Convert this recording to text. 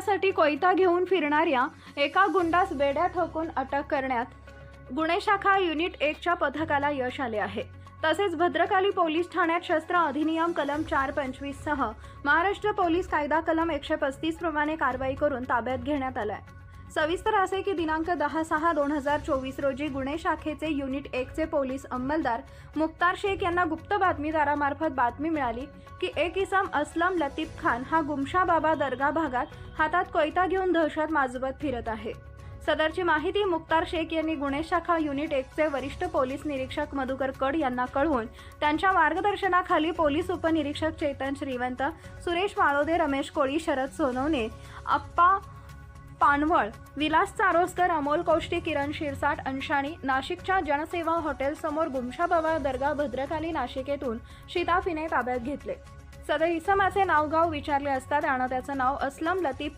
खाण्यासाठी कोयता घेऊन फिरणाऱ्या एका गुंडास बेड्या ठोकून अटक करण्यात गुन्हे शाखा युनिट एकच्या पथकाला यश आले आहे. तसेच भद्रकाली पोलीस ठाण्यात शस्त्र अधिनियम कलम चार पंचवीस सह महाराष्ट्र पोलीस कायदा कलम एकशे पस्तीस प्रमाणे कारवाई करून ताब्यात घेण्यात आलाय. सविस्तर असे की दिनांक दहा सहा दोन हजार चोवीस रोजी गुन्हे शाखेचे युनिट एकचे पोलीस अंमलदार मुक्तार शेख यांना गुप्त बातमीदारामार्फत बातमी मिळाली की एक इसम असलम लतीफ खान हा गुमशा बाबा दर्गा भागात हातात कोयता घेऊन दहशत माजवत फिरत आहे. सदरची माहिती मुक्तार शेख यांनी गुन्हे शाखा युनिट एकचे वरिष्ठ पोलीस निरीक्षक मधुकर कड यांना कळवून त्यांच्या मार्गदर्शनाखाली पोलीस उपनिरीक्षक चेतन श्रीवंत सुरेश माळोदे रमेश कोळी शरद सोनवणे अप्पा पानवळ विलास चारोसकर अमोल कोष्टी किरण शिरसाट अंशाणी नाशिकच्या जनसेवा हॉटेल समोर गुमशाबाबा दर्गा भद्रकाली नाशिक येथून शिताफीने ताब्यात घेतले. सदर इसमाचे नाव गाव विचारले असता त्यानं त्याचं नाव असलम लतीफ